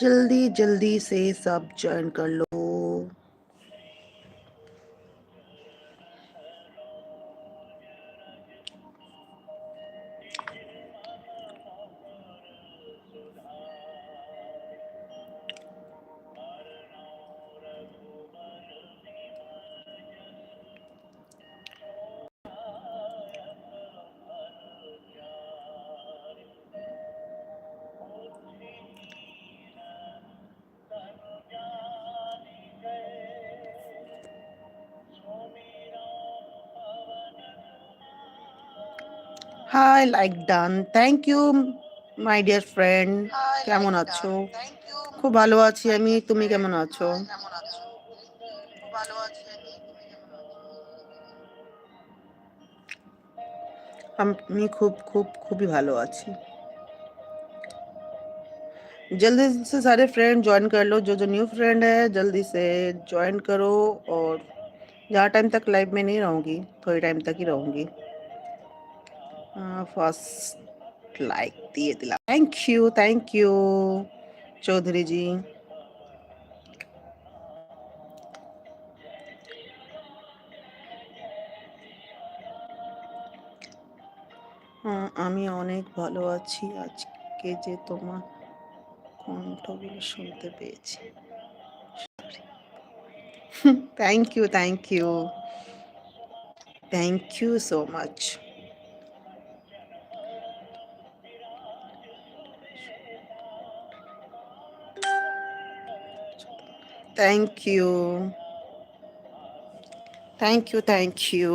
जल्दी जल्दी से सब ज्वाइन कर लो। hi like done thank you my dear friend কেমন আছো খুব ভালো আছি আমি তুমি কেমন আছো আমি খুব খুব খুবই ভালো আছি जल्दी से सारे फ्रेंड ज्वाइन कर लो जो जो न्यू फ्रेंड है जल्दी से ज्वाइन करो और ज़्यादा टाइम तक लाइव में नहीं रहूँगी थोड़ी टाइम तक ही रहूँगी ফার্স্ট লাইক দিয়ে দিলাম। Thank you thank you Chowdhuryji আমি অনেক ভালো আছি। আজকে যে তোমার কণ্ঠগুলো শুনতে পেয়েছি। Thank you thank you thank you so much thank you thank you thank you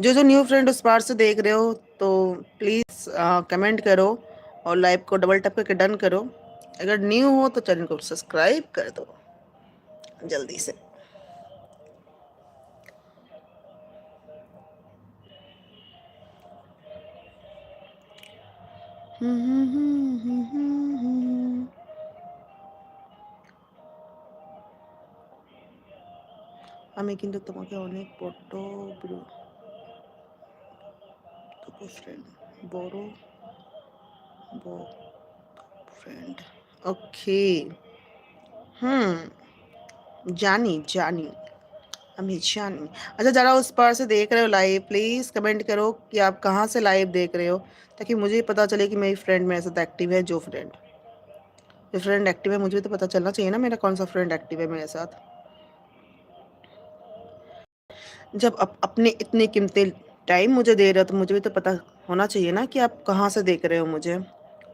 जो जो न्यू फ्रेंड उस पार से देख रहे हो तो प्लीज़ कमेंट करो और लाइव को डबल टप करके डन करो। अगर न्यू हो तो चैनल को सब्सक्राइब कर दो। जल्दी से। हम्म हम्म हम्म हम्म। আমি কিন্তু তোমাকে অনেক বড্ড ফ্রেন্ড বড় ফ্রেন্ড ওকে হুম জানি জানি আমি জানি अच्छा जरा उस पार से देख रहे हो लाइव प्लीज़ कमेंट करो कि आप कहाँ से लाइव देख रहे हो ताकि मुझे पता चले कि मेरी फ्रेंड मेरे साथ एक्टिव है जो फ्रेंड जो फ्रेंड एक्टिव है मुझे तो पता चलना चाहिए ना मेरा कौन सा फ्रेंड एक्टिव है मेरे साथ जब अप, अपने इतने कीमती टाइम मुझे दे रहे हो तो मुझे भी तो पता होना चाहिए ना कि आप कहाँ से देख रहे हो मुझे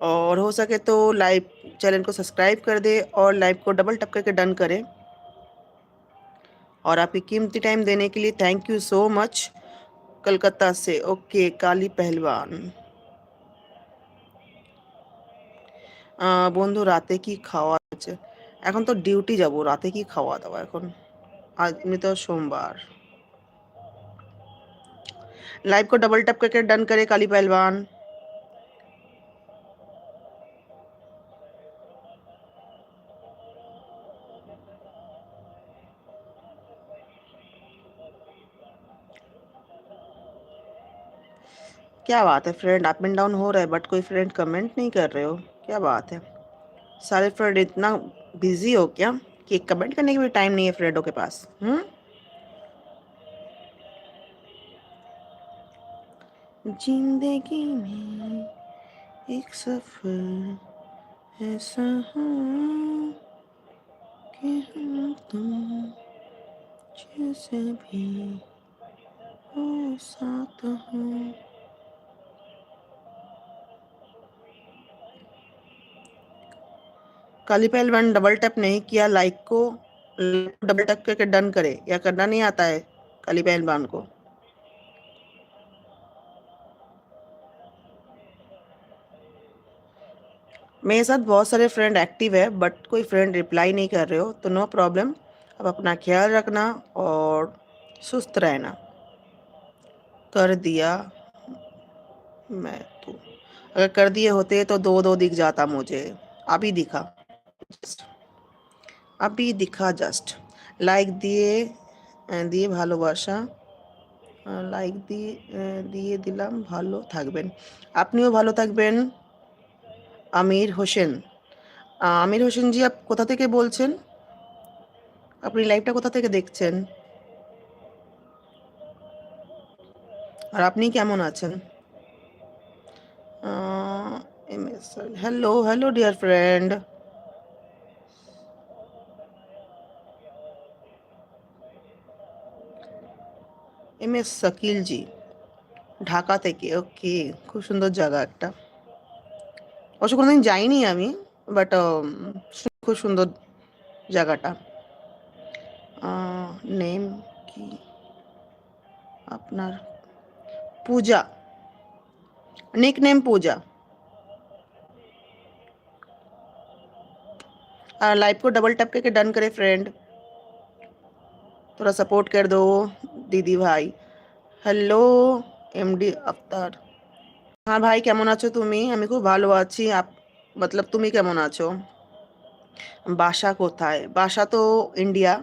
और हो सके तो लाइव चैनल को सब्सक्राइब कर दे और लाइव को डबल टप करके डन करें और आपकी कीमती टाइम देने के लिए thank you so much Calcutta से ओके काली पहलवान বন্ধু রাতে কি খাওয়া আছে এখন তো ডিউটি যাব রাতে কি খাওয়া দাওয়া এখন আজ তো সোমবার लाइव को डबल टैप करके डन करे काली पहलवान। क्या बात है फ्रेंड अप एंड डाउन हो रहा है बट कोई फ्रेंड कमेंट नहीं कर रहे हो। क्या बात है? सारे फ्रेंड इतना बिज़ी हो क्या कि कमेंट करने के भी टाइम नहीं है फ्रेंडों के पास हम्म? ज़िंदगी में एक सफ़र ऐसा हो कि हम तुम जैसे भी हो साथ हो। काली पहलवान डबल टैप नहीं किया लाइक को डबल टैप करके डन करे, या करना नहीं आता है काली पहलवान को। मेरे साथ बहुत सारे फ्रेंड एक्टिव है बट कोई फ्रेंड रिप्लाई नहीं कर रहे हो तो नो प्रॉब्लम अब अपना ख्याल रखना और सुस्त रहना कर दिया मैं तो अगर कर दिए होते तो दो दो दिख जाता मुझे अभी दिखा अभी दिखा जस्ट लाइक दिए दिए भालोबाशा লাইক দিয়ে দিয়ে দিলাম ভালো থাকবেন আপনিও ভালো থাকবেন আমির হোসেন। আমির হোসেন জি কোথা থেকে বলছেন? আপনি লাইভটা কোথা থেকে দেখছেন? আর আপনি কেমন আছেন? Hello hello dear friend M S Shakil ji, Dhaka থেকে ওকে খুব সুন্দর জায়গা একটা। অবশ্য কোনোদিন যাইনি আমি বাট খুব সুন্দর জায়গাটা নেম কি আপনার Pooja nick name Pooja live को डबल टैप करके डन करे फ्रेंड थोड़ा सपोर्ट कर दो दीदी भाई হ্যালো এমডি আফতার হ্যাঁ ভাই কেমন আছো তুমি আমি খুব ভালো আছি আপ মতলব তুমি কেমন আছো বাসা কোথায় বাসা তো ইন্ডিয়া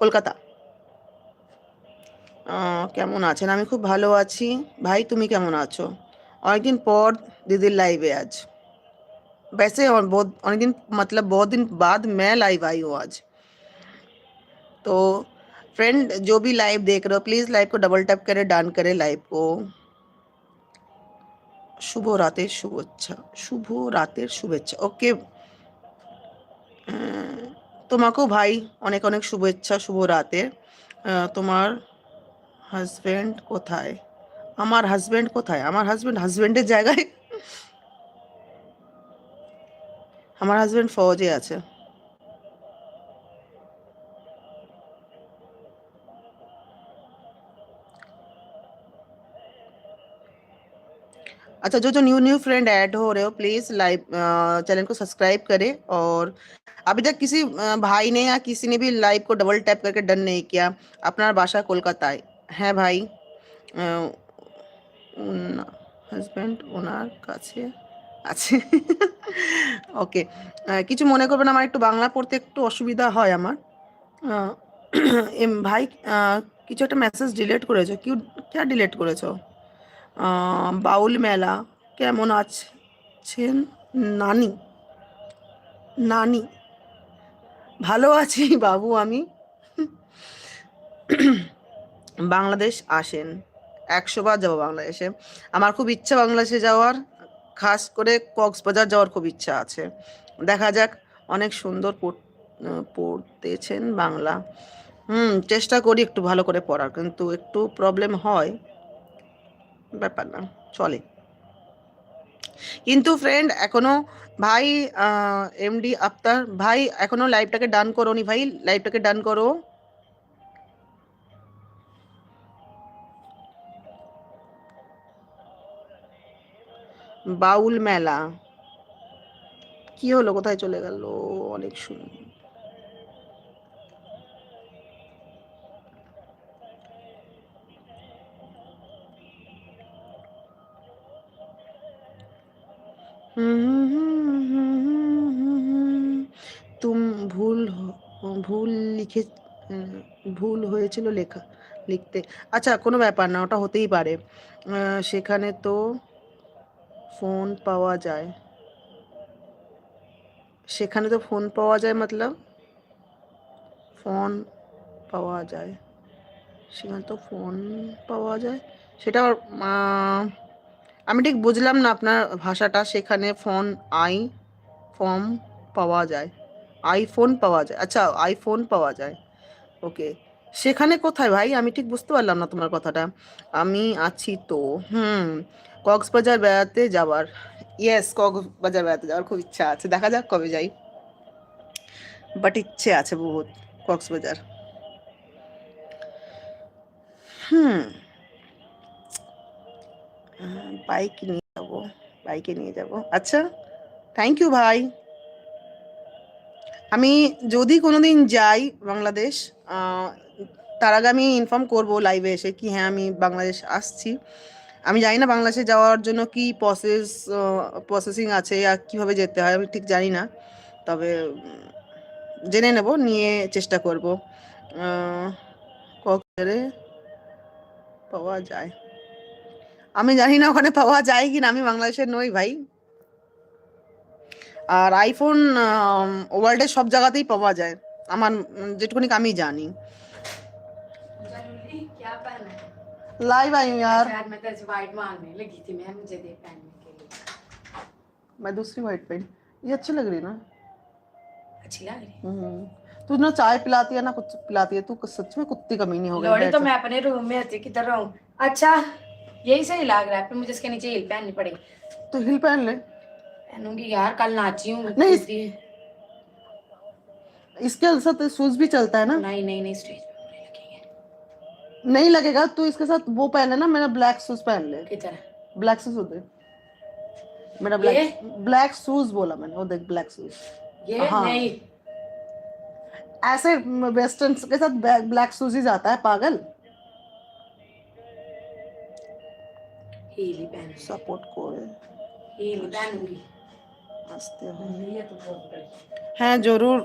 কলকাতা কেমন আছেন আমি খুব ভালো আছি ভাই তুমি কেমন আছো অনেকদিন পর দিদির লাইভে আজ वैसे और बहुत अनेक दिन मतलब बहुत दिन बाद मैं लाइव आई हूँ आज तो फ्रेंड जो भी लाइव देख रहे हो प्लीज़ लाइव को डबल टैप करे डान करे लाइव को শুভ রাতের শুভেচ্ছা শুভ রাতের শুভেচ্ছা ওকে তোমাকেও ভাই অনেক অনেক শুভেচ্ছা শুভ রাতের তোমার হাজব্যান্ড কোথায় আমার হাজব্যান্ড কোথায় আমার হাজব্যান্ড হাজব্যান্ডের জায়গায় আমার হাজব্যান্ড ফৌজে আছে अच्छा जो जो न्यू न्यू फ्रेंड ऐड हो रहे हो प्लीज़ लाइव चैनल को सब्सक्राइब करें और अभी तक किसी भाई ने या किसी ने भी लाइव को डबल टैप करके डन नहीं किया अपना बासा कोलकाता है भाई হাজব্যান্ড ওনার কাছে আছে ওকে কিছু মনে করবেন আমার একটু বাংলা পড়তে একটু অসুবিধা হয় আমার ভাই কিছু একটা মেসেজ ডিলিট করেছো কি কে ডিলিট করেছো বাউল মেলা কেমন আছেন? নানি। নানি। ভালো আছি বাবু আমি। বাংলাদেশ আসেন। একশো বার যাব বাংলাদেশে। আমার খুব ইচ্ছা বাংলাদেশে যাওয়ার। খাস করে কক্সবাজার যাওয়ার খুব ইচ্ছা আছে। দেখা যাক, অনেক সুন্দর পড়তেছেন বাংলা। হুম, চেষ্টা করি একটু ভালো করে পড়ার। কিন্তু একটু প্রবলেম হয়। ব্যাপার না, চলে। কিন্তু ফ্রেন্ড এখনও ভাই এমডি আফতার, ভাই, এখনও লাইভটাকে ডান করো নি ভাই লাইভটাকে ডান করো। বাউল মেলা। কি হলো, কোথায় চলে গেল? অনেক শুনি। তুম ভুল ভুল লিখে ভুল হয়েছিল লেখা, লিখতে। আচ্ছা কোনো ব্যাপার না, ওটা হতেই পারে। সেখানে তো ফোন পাওয়া যায়। সেখানে তো ফোন পাওয়া যায় মতলব? ফোন পাওয়া যায়। সেখানে তো ফোন পাওয়া যায়। সেটা আমি ঠিক বুঝলাম না আপনার ভাষাটা, সেখানে ফোন আই ফর্ম পাওয়া যায়। আইফোন পাওয়া যায়। আচ্ছা আইফোন পাওয়া যায়। ওকে সেখানে কোথায় ভাই? আমি ঠিক বুঝতে পারলাম না তোমার কথাটা। আমি আছি তো, হুম, কক্সবাজার বেড়াতে যাওয়ার। ইয়েস কক্সবাজার বেড়াতে যাওয়ার খুব ইচ্ছা আছে। দেখা যাক কবে যাই। বাট ইচ্ছে আছে বহুত কক্সবাজার। হুম। বাইক নিয়ে যাব বাইকে নিয়ে যাব। আচ্ছা থ্যাংক ইউ ভাই। আমি যদি কোনোদিন যাই বাংলাদেশ তার আগে আমি ইনফর্ম করব লাইভে এসে কি হ্যাঁ আমি বাংলাদেশ আসছি। আমি জানি না বাংলাদেশে যাওয়ার জন্য কি প্রসেস প্রসেসিং আছে আর কীভাবে যেতে হয়, আমি ঠিক জানি না। তবে জেনে নেব, নিয়ে চেষ্টা করব। কক্সবাজারে পাওয়া যায়? আমি জানি না ওখানে পাওয়া যায় কি না আমি বাংলাদেশের নই ভাই আর আইফোন ওয়ার্ল্ডের সব জায়গাতেই পাওয়া যায় আমার উম, যেটুকুনি আমি জানি जरूरी क्या पहना है लाइव आई हूँ यार शायद मैं तेरे से वाइट मांगने लगी थी मैं मुझे दे पहनने के लिए मैं दूसरी वाइट पेन ये अच्छी लग रही है ना अच्छी लग रही हम्म। तू ना चाय पिलाती है ना कुछ पिलाती है तू सच में कुत्ती कमी नहीं हो गई लोड़ी बैठ तो जा। मैं अपने रूम में होती किधर रहूं अच्छा यही सही लग रहा है फिर मुझे इसके नीचे हील पहननी पड़ेगी। तो हिल पहन ले। पहनूँगी यार कल नाची हूँ नहीं, इसलिए इसके साथ शूज़ भी चलता है ना? नहीं नहीं नहीं स्टेज नहीं लगेगा। तू इसके साथ वो पहन ले ना मेरा ब्लैक शूज़ पहन ले। किधर ब्लैक शूज़ दे मेरा ब्लैक ब्लैक शूज़ बोला मैंने वो देख ब्लैक शूज़ ये? हाँ। नहीं। ऐसे वेस्टर्न के साथ ब्लैक शूज़ ही जाता है पागल। हील ही पहनूंगी সাপোর্ট করে हील ही पहनूंगी আসতে হবে ये तो बहुत बड़ी হ্যাঁ জরুর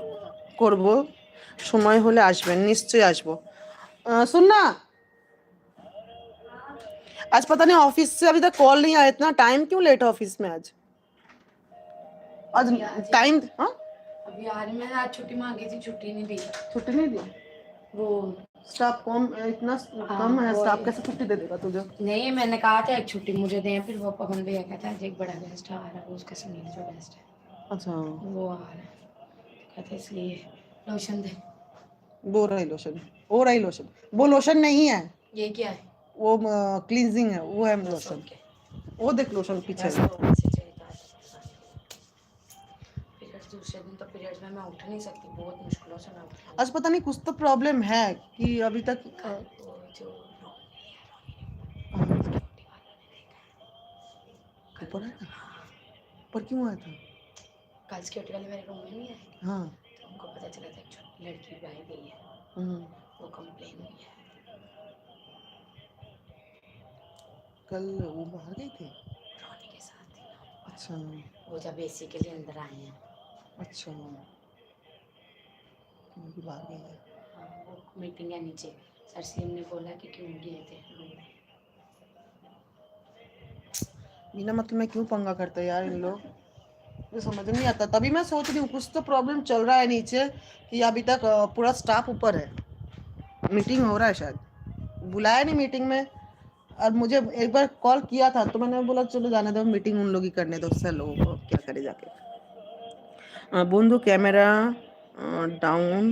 করব সময় হলে আসবেন নিশ্চয়ই আসবো अ, सुन ना आज पता नहीं ऑफिस से अभी तक कॉल नहीं आया इतना टाइम क्यों लेट है ऑफिस में आज आज टाइम हाँ अभी यार मैंने आज छुट्टी मांगी थी छुट्टी नहीं दी छुट्टी नहीं दी वो स्टाफ कम इतना हाँ, कम है स्टाफ। कैसे छुट्टी दे देगा तुझे? नहीं मैंने कहा था एक छुट्टी मुझे दें फिर वो पवन भैया कहता है एक बड़ा गेस्ट आ रहा है उसका सुनील जो गेस्ट है। अच्छा। वो आ रहा है। कहते इसलिए लोशन दे। वो रही लोशन वो रही लोशन वो लोशन नहीं है। ये क्या है? वो क्लींजिंग है वो है लोशन वो देख लोशन पीछे। तो मैं उठ नहीं सकती बहुत मुश्किलों से मैं उठ आज पता नहीं कुछ तो प्रॉब्लम है कि अभी तक कल वो ऊपर आया था? ऊपर क्यों आया था? कल सिक्योरिटी वाले मेरे रूम में नहीं आए? हाँ। तो उनको पता चला था एक लड़की भी आई गई है। हम्म, वो कंप्लेन हुई है। कल वो बाहर गई थी? रोनी के साथ अच्छा। वो जब एसी के लिए अंदर आए हैं। अच्छा। वो भी बाहर गई है हाँ, वो मीटिंग है नीचे। सर सीएम ने बोला कि क्यों गए थे? बिना मतलब में क्यों पंगा करते यार इन लोग? मुझे समझ नहीं आता। तभी मैं सोच रही हूँ कुछ तो प्रॉब्लम चल रहा है नीचे कि अभी तक पूरा स्टाफ ऊपर है। मीटिंग हो रहा है शायद। बुलाया नहीं मीटिंग में। और मुझे एक बार कॉल किया था तो मैंने बोला चलो जाने दो मीटिंग उन लोग ही करने दो सर लोगों को क्या करे जाके। बंधु कैमरा ডাউন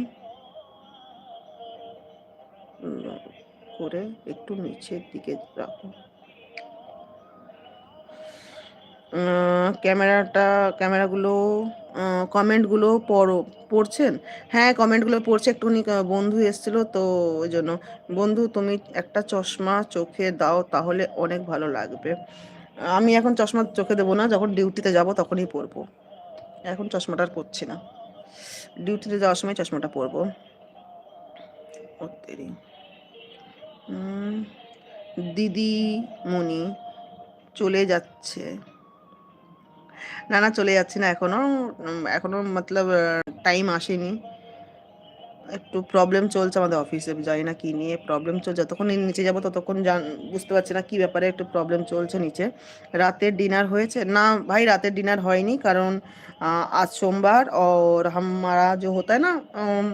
করে একটু নিচের দিকে রাখো। ক্যামেরাটা, ক্যামেরাগুলো কমেন্টগুলো পড়ো, পড়ছেন? হ্যাঁ কমেন্টগুলো পড়ছে, একটুখানি বন্ধু এসেছিল, তো ওই জন্য। বন্ধু, তুমি একটা চশমা চোখে দাও, তাহলে অনেক ভালো লাগবে। আমি এখন চশমা চোখে দেবো না, যখন ডিউটিতে যাব, তখনই পরবো। এখন চশমাটা আর পরছি না। ডিউটিতে যাওয়ার সময় চশমাটা পরবো। দিদি মনি চলে যাচ্ছে। না না চলে যাচ্ছে না এখনও। এখনও মতলব টাইম আসেনি। একটু প্রবলেম চলছে আমাদের অফিসে জানি না কি নিয়ে প্রবলেম চলছে যতক্ষণ নিচে যাবো ততক্ষণ জান বুঝতে পারছি না কি ব্যাপারে একটু প্রবলেম চলছে নিচে রাতের ডিনার হয়েছে না ভাই রাতের ডিনার হয়নি কারণ আহ, आज सोमवार और हमारा जो होता है ना अम,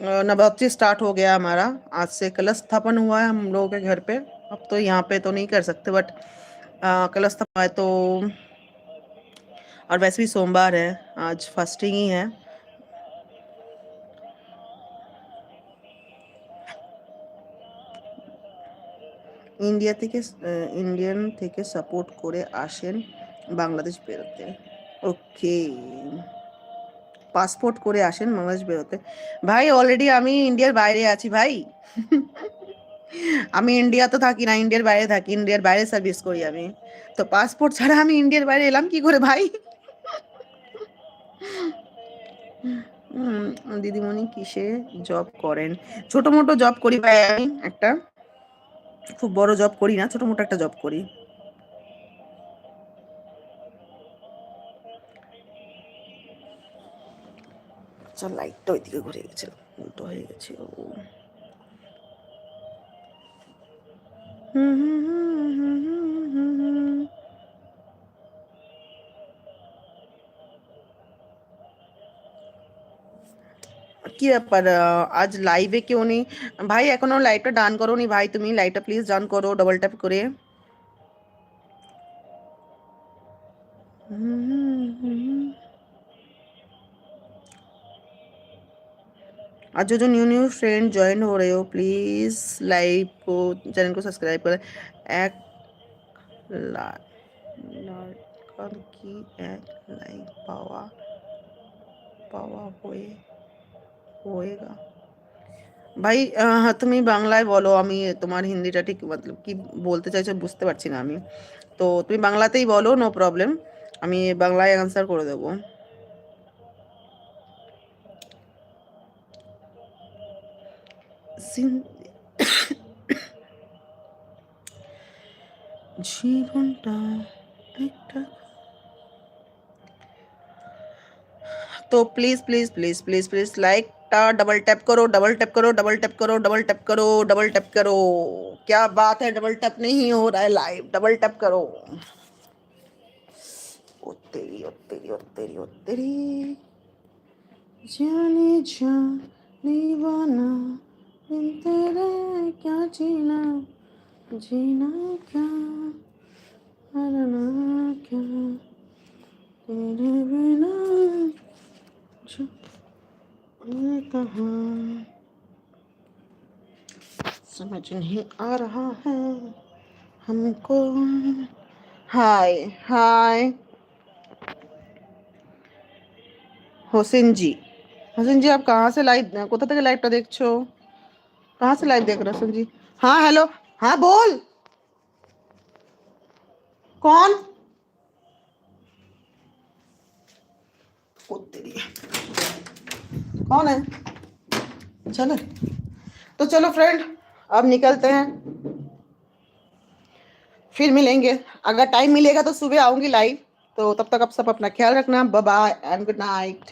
अ, नवरात्रि स्टार्ट हो गया हमारा आज से कलश स्थापन हुआ है हम लोगों के घर पे अब तो यहाँ पे तो नहीं कर सकते बट कलश स्थापन हुआ है तो और वैसे भी सोमवार है आज फास्टिंग ही है ইন্ডিয়া থেকে ইন্ডিয়ান থেকে সাপোর্ট করে আসেন বাংলাদেশ বেরোতে। ওকে পাসপোর্ট করে আসেন বাংলাদেশ বেরোতে। ভাই অলরেডি আমি ইন্ডিয়ার বাইরে আছি ভাই। আমি ইন্ডিয়া তো থাকি না ইন্ডিয়ার বাইরে থাকি ইন্ডিয়ার বাইরে সার্ভিস করি আমি। তো পাসপোর্ট ছাড়া আমি ইন্ডিয়ার বাইরে এলাম কি করে ভাই? দিদিমণি কিসে জব করেন? ছোট মোটো জব করি ভাই আমি একটা। খুব বড় জব করি না ছোট মোটো একটা জব করি আচ্ছা লাইটটা ওইদিকে ঘুরে গেছে উল্টো হয়ে গেছে ও হুম হুম হুম হুম হুম হুম কি ব্যাপার আহ, আজ লাইভে কেউ নেই ভাই এখনো লাইভটা ডান করো নি ভাই তুমি লাইভটা প্লিজ ডান করো ডবল ট্যাপ করে आज जो जो न्यू न्यू फ्रेंड ज्वाइन हो रहे हो प्लीज लाइव को चैनल को सब्सक्राइब करें एक ला- लड़कर की एक लाइक पावा পাওয়া হয়ে হয়েগা ভাই আহ, তুমি বাংলায় বলো আমি তোমার হিন্দিটা ঠিক মতলব কি বলতে চাইছো বুঝতে পারছি না আমি তো তুমি বাংলাতেই বলো নো প্রবলেম আমি বাংলায় অ্যান্সার করে দেবো জিন- জীবনটা একটা तो please please please please please like टा डबल टैप करो डबल टैप करो डबल टैप करो डबल टैप करो डबल टैप करो। क्या बात है डबल टैप नहीं हो रहा है लाइव डबल टैप करो। ओ तेरी ओ तेरी ओ तेरी ओ तेरी। जाने जा दीवाना बिन तेरे क्या जीना जीना क्या मरना क्या, तेरे बिना कहा? समझ नहीं आ रहा है। हमको हाय हाय। हुसैन जी। हुसैन जी, आप कहाँ से लाइव कोथा तक लाइव देख छो कहाँ से लाइव देख रहे हुसैन जी? हाँ हेलो। हाँ बोल। कौन? तेरी कौन है? चलो। तो चलो फ्रेंड अब निकलते हैं। फिर मिलेंगे। अगर टाइम मिलेगा तो सुबह आऊँगी लाइव तो तब तक आप सब अपना ख्याल रखना। Bye and good night